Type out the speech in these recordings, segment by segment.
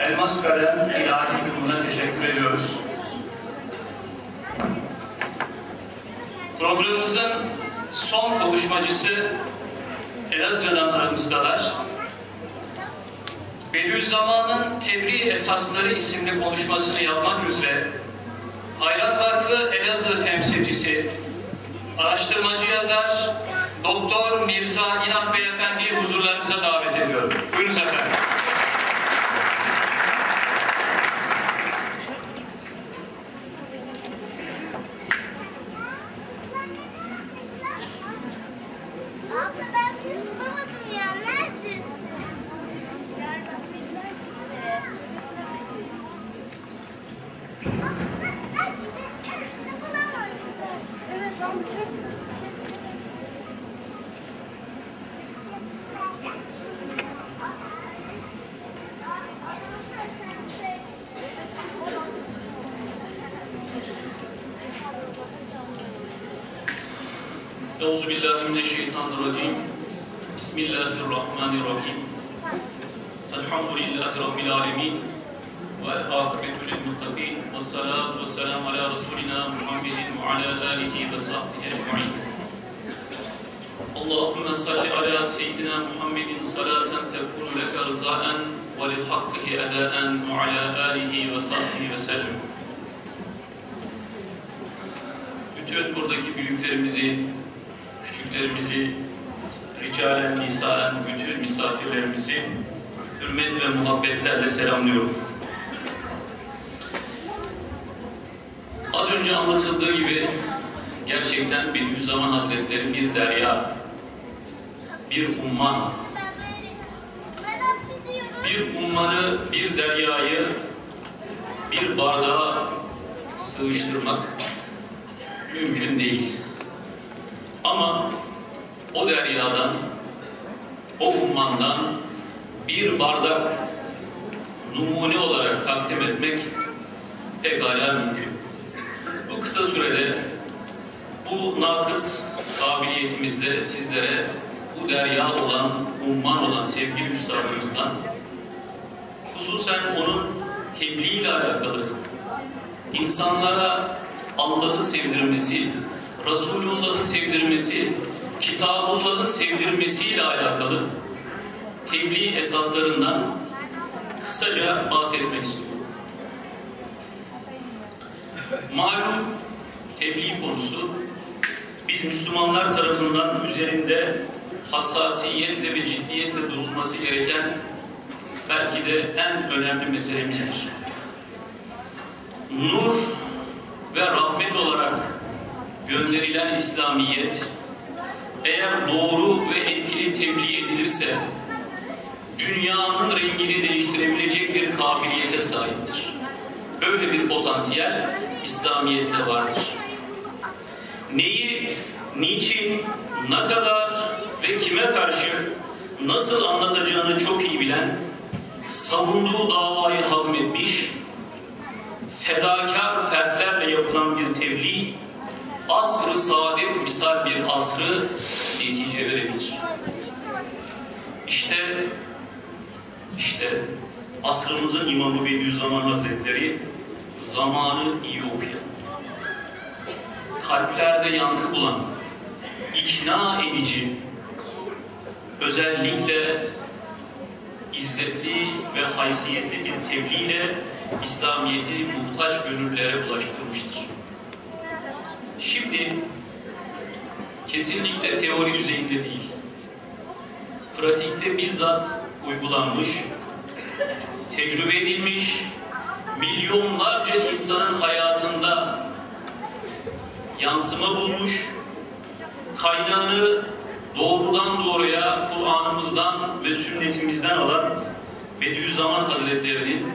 Elmas Kalem İlahi Kurumu'na teşekkür ediyoruz. Programımızın son kavuşmacısı Elazığ'dan aramızdalar. Bediüzzaman'ın Tebliğ Esasları isimli konuşmasını yapmak üzere Hayrat Vakfı Elazığ temsilcisi, araştırmacı yazar, Doktor Mirza İnat Beyefendi'yi huzurlarınıza davet ediyorum. Buyurunuz Euzu billahi mineşşeytanirracim. Bismillahirrahmanirrahim. Elhamdülillahi rabbil alamin. Ve akibetu lil muttaqin. Ves salatu ve selam ala Resulina Muhammedin ve ala alihi ve sahbihi ecmaîn. Allahümme salli ala seyyidina Muhammedin salaten tekunu leke rızaen ve li hakkihi edaen ve ala alihi ve sahbihi ve sellem. Bütün buradaki büyüklerimizi, küçüklerimizi, ricalen, nisaen, bütün misafirlerimizi hürmet ve muhabbetlerle selamlıyorum. Az önce anlatıldığı gibi gerçekten Bediüzzaman Hazretleri bir derya, bir umman, bir ummanı, bir deryayı bir bardağa sığıştırmak mümkün değil. Ama o deryadan, o ummandan bir bardak numune olarak takdim etmek pekala mümkün. Bu kısa sürede bu nakıs kabiliyetimizde sizlere bu derya olan, umman olan sevgili üstadımızdan hususen onun tebliğ ile alakalı insanlara Allah'ı sevdirmesi, Resulullah'ı sevdirmesi, Kitabullah'ı sevdirmesiyle alakalı tebliğ esaslarından kısaca bahsetmek istiyorum. Malum tebliğ konusu biz Müslümanlar tarafından üzerinde hassasiyetle ve ciddiyetle durulması gereken belki de en önemli meselemizdir. Nur ve rahmet gönderilen İslamiyet eğer doğru ve etkili tebliğ edilirse dünyanın rengini değiştirebilecek bir kabiliyete sahiptir. Böyle bir potansiyel İslamiyet'te vardır. Neyi, niçin, ne kadar ve kime karşı nasıl anlatacağını çok iyi bilen, savunduğu davayı hazmetmiş, fedakar fertlerle yapılan bir tebliğ, asr-ı saadet misal bir asrı netice verebilir. İşte, işte asrımızın İmamı Bediüzzaman Hazretleri zamanı iyi okuyan, kalplerde yankı bulan, ikna edici, özellikle izzetli ve haysiyetli bir tebliğle İslamiyet'i muhtaç gönüllere ulaştırmıştır. Şimdi kesinlikle teori düzeyinde değil, pratikte bizzat uygulanmış, tecrübe edilmiş, milyonlarca insanın hayatında yansıma bulmuş, kaynağını doğrudan doğruya Kur'an'ımızdan ve sünnetimizden alan Bediüzzaman Hazretleri'nin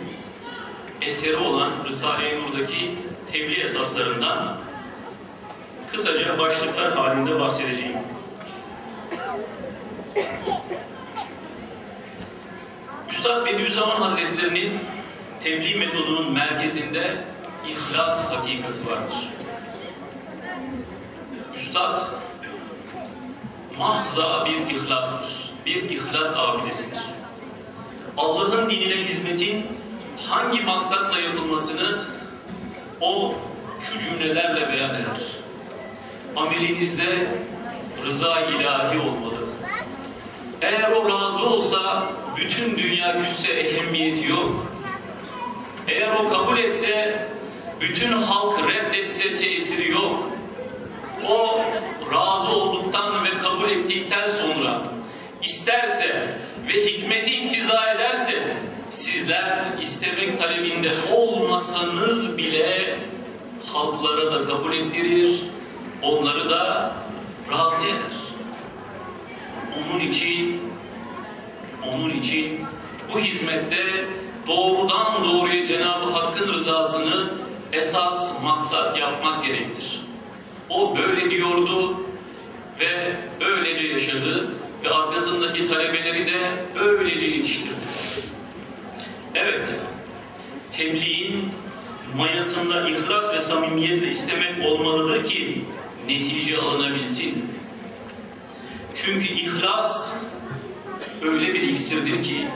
eseri olan Risale-i Nur'daki tebliğ esaslarından kısaca başlıklar halinde bahsedeceğim. Üstad Bediüzzaman Hazretleri'nin tebliğ metodunun merkezinde ihlas hakikati vardır. Üstad mahza bir ihlastır. Bir ihlas abidesidir. Allah'ın dinine hizmetin hangi maksatla yapılmasını o şu cümlelerle beyan eder. Amelinizde rıza ilahi olmalı. Eğer o razı olsa bütün dünya küsse ehemmiyeti yok. Eğer o kabul etse bütün halk reddetse tesiri yok. O razı olduktan ve kabul ettikten sonra isterse ve hikmeti iktiza ederse sizler istemek talebinde olmasanız bile halklara da kabul ettirir, onları da razı eder. Onun için onun için bu hizmette doğrudan doğruya Cenab-ı Hakk'ın rızasını esas maksat yapmak gerektir. O böyle diyordu ve öylece yaşadı ve arkasındaki talebeleri de öylece yetiştirdi. Evet, tebliğin mayasında ihlas ve samimiyetle istemek olmalıdır ki netice alınabilsin. Çünkü ihlas öyle bir iksirdir ki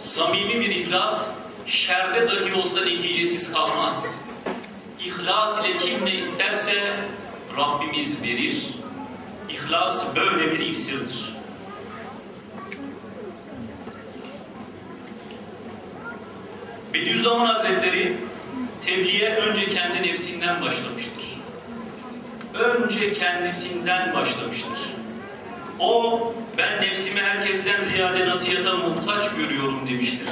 samimi bir ihlas şerde dahi olsa neticesiz kalmaz. İhlas ile kim ne isterse Rabbimiz verir. İhlas böyle bir iksirdir. Bediüzzaman Hazretleri tebliğe önce kendi nefsinden başlamıştır. Önce kendisinden başlamıştır. O ben nefsimi herkesten ziyade nasihata muhtaç görüyorum demiştir.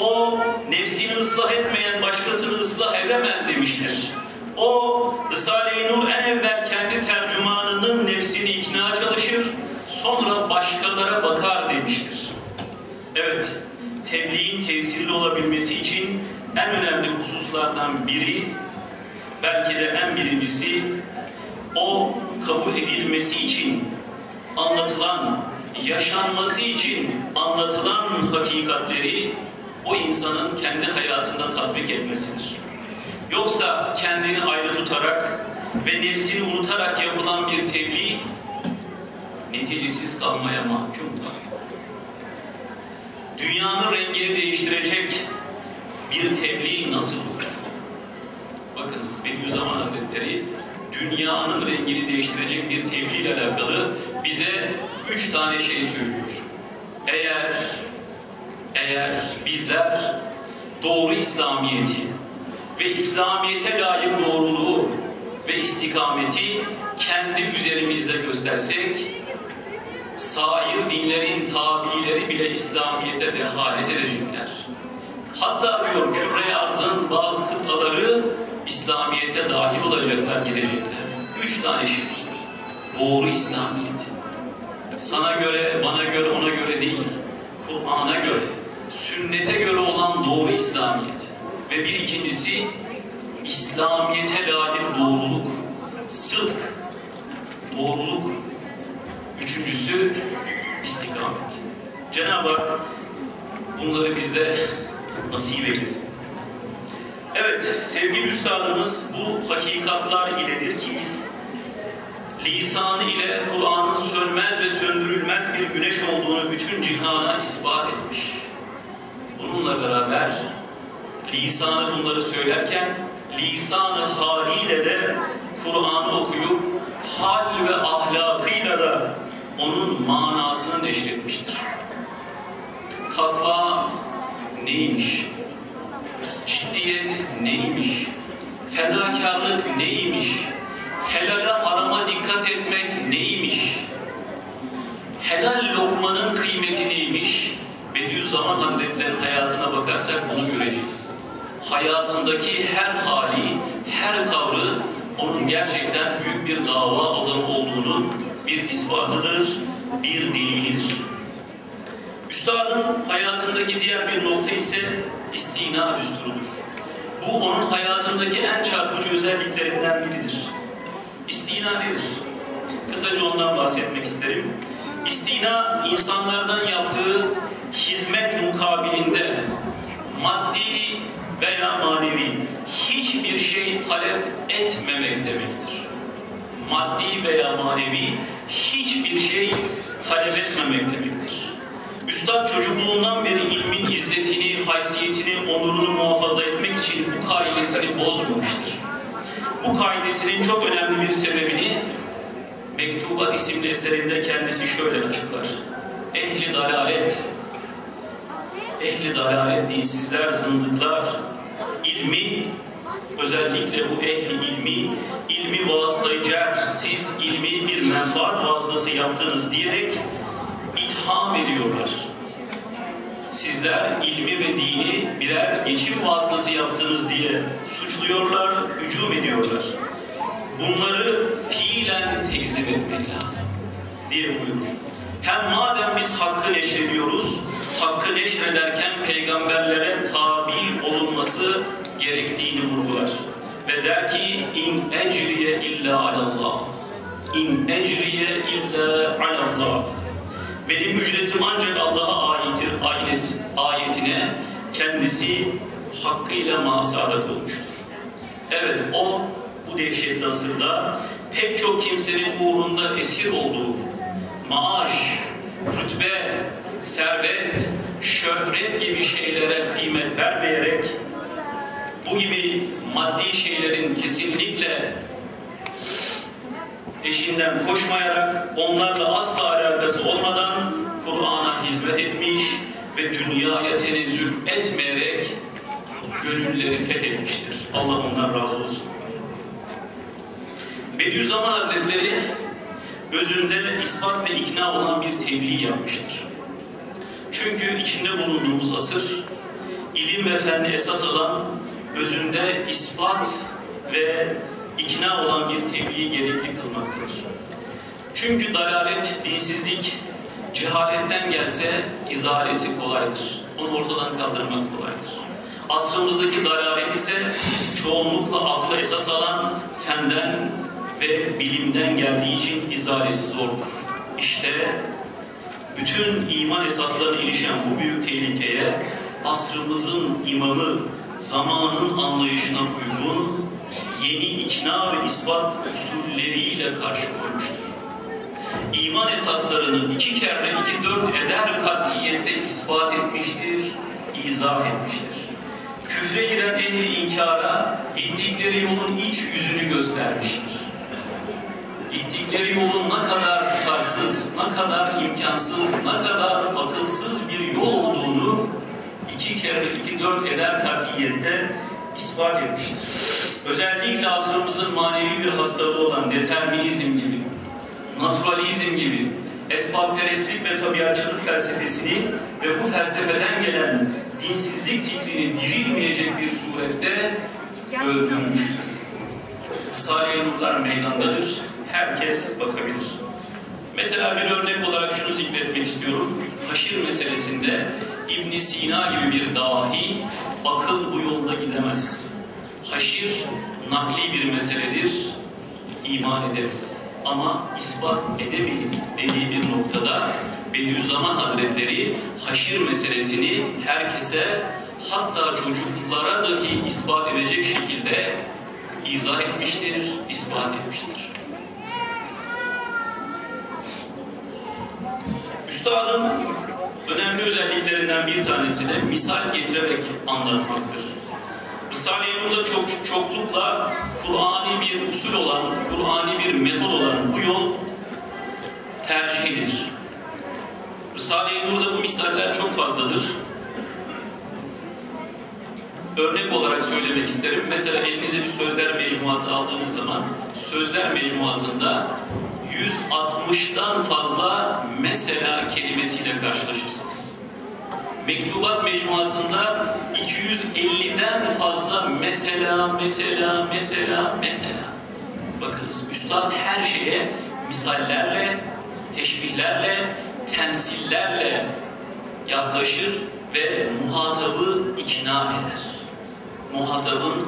O nefsini ıslah etmeyen başkasını ıslah edemez demiştir. O Risale-i Nur en evvel kendi tercümanının nefsini ikna çalışır, sonra başkalara bakar demiştir. Evet, tebliğin tesirli olabilmesi için en önemli hususlardan biri, belki de en birincisi, o kabul edilmesi için anlatılan, yaşanması için anlatılan hakikatleri o insanın kendi hayatında tatbik etmesidir. Yoksa kendini ayrı tutarak ve nefsini unutarak yapılan bir tebliğ neticesiz kalmaya mahkumdur. Dünyanın rengini değiştirecek bir tebliğ nasıl olur? Bakınız Bediüzzaman Hazretleri dünyanın rengini değiştirecek bir tebliğ ile alakalı bize üç tane şey söylüyor. Eğer eğer bizler doğru İslamiyeti ve İslamiyete layık doğruluğu ve istikameti kendi üzerimizde göstersek sair dinlerin tabileri bile İslamiyete dehalet edecekler. Hatta diyor küre arzın bazı kıtaları İslamiyete dahil olacaklar, gelecekler. Üç tane şey. Doğru İslamiyet. Sana göre, bana göre, ona göre değil. Kur'an'a göre, sünnete göre olan doğru İslamiyet. Ve bir ikincisi, İslamiyete layık doğruluk, sıdk, doğruluk. Üçüncüsü, istikamet. Cenab-ı Hak bunları bizde nasip eylesin. Evet, sevgili üstadımız bu hakikatlar iledir ki lisanı ile Kur'an'ın sönmez ve söndürülmez bir güneş olduğunu bütün cihana ispat etmiş. Bununla beraber lisanı bunları söylerken lisanı haliyle de Kur'an'ı okuyup hal ve ahlakıyla da onun manasını neşretmiştir. Takva neymiş? Ciddiyet neymiş? Fedakarlık neymiş? Helale harama dikkat etmek neymiş? Helal lokmanın kıymeti neymiş? Bediüzzaman Hazretleri'nin hayatına bakarsak bunu göreceğiz. Hayatındaki her hali, her tavrı onun gerçekten büyük bir dava adamı olduğunun bir ispatıdır, bir delilidir. Üstadın hayatındaki diğer bir nokta ise istina düsturudur. Bu onun hayatındaki en çarpıcı özelliklerinden biridir. İstina nedir? Kısaca ondan bahsetmek isterim. İstina insanlardan yaptığı hizmet mukabilinde maddi veya manevi hiçbir şey talep etmemek demektir. Maddi veya manevi hiçbir şey talep etmemek demektir. Üstad çocukluğundan beri ilmin izzetini, haysiyetini onurunu muhafaza etmek için bu kaidesini bozmamıştır. Bu kaidesinin çok önemli bir sebebini Mektubat isimli eserinde kendisi şöyle açıklar. Ehli dalalet, ehli dalalet dinsizler, zındıklar, ilmi, özellikle bu ehli ilmi, ilmi vasıtayacak, siz ilmi bir menfaat vasıtası yaptınız diyerek itham ediyorlar. Sizler ilmi ve dini birer geçim vasıtası yaptınız diye suçluyorlar, hücum ediyorlar. Bunları fiilen tekzip etmek lazım diye buyurur. Hem madem biz hakkı neşrediyoruz, hakkı neşrederken peygamberlere tabi olunması gerektiğini vurgular. Ve der ki in ecriye illa alallah. İn ecriye illa alallah. Benim ücretim ancak Allah'a aynes, ayetine kendisi hakkıyla masada olmuştur. Evet o bu dehşetli asırda pek çok kimsenin uğrunda esir olduğu maaş, rütbe, servet, şöhret gibi şeylere kıymet vermeyerek bu gibi maddi şeylerin kesinlikle peşinden koşmayarak onlarla asla alakası olmadan Kur'an'a hizmet etmiş ve dünyaya tenezzül etmeyerek gönülleri fethetmiştir. Allah ondan razı olsun. Bediüzzaman Hazretleri özünde ispat ve ikna olan bir tebliğ yapmıştır. Çünkü içinde bulunduğumuz asır ilim ve fenli esas alan özünde ispat ve ikna olan bir tebliği gerekli kılmaktadır. Çünkü dalalet, dinsizlik, cehaletten gelse izalesi kolaydır. Onu ortadan kaldırmak kolaydır. Asrımızdaki dalalet ise çoğunlukla akla esas alan fenden ve bilimden geldiği için izalesi zordur. İşte bütün iman esaslarına ilişen bu büyük tehlikeye asrımızın imamı zamanın anlayışına uygun yeni ikna ve ispat usulleriyle karşı koymuştur. İman esaslarını iki kere iki dört eder katiyette ispat etmiştir, izah etmiştir. Küfre giren ehli inkara gittikleri yolun iç yüzünü göstermiştir. Gittikleri yolun ne kadar tutarsız, ne kadar imkansız, ne kadar akılsız bir yol olduğunu iki kere iki dört eder katiyette ispat etmiştir. Özellikle asrımızın manevi bir hastalığı olan determinizm gibi, naturalizm gibi, esbabperestlik ve tabiatçılık felsefesini ve bu felsefeden gelen dinsizlik fikrini dirilmeyecek bir surette öldürmüştür. Risale-i Nurlar meydandadır. Herkes bakabilir. Mesela bir örnek olarak şunu zikretmek istiyorum. Haşir meselesinde İbn Sina gibi bir dahi akıl bu yolda gidemez. Haşir nakli bir meseledir. iman ederiz. Ama ispat edemeyiz dediği bir noktada Bediüzzaman Hazretleri haşir meselesini herkese hatta çocuklara dahi ispat edecek şekilde izah etmiştir, ispat etmiştir. Üstadın önemli özelliklerinden bir tanesi de misal getirerek anlatmaktır. Risale-i Nur'da çok, çoklukla Kur'an'i bir usul olan, Kur'an'i bir metod olan bu yol tercih edilir. Risale-i Nur'da bu misaller çok fazladır. Örnek olarak söylemek isterim. Mesela elinize bir sözler mecmuası aldığınız zaman sözler mecmuasında 160'dan fazla mesela kelimesiyle karşılaşırsınız. Mektubat mecmuasında 250'den fazla mesela, mesela, mesela, mesela. Bakınız Üstad her şeye misallerle, teşbihlerle, temsillerle yaklaşır ve muhatabı ikna eder. Muhatabın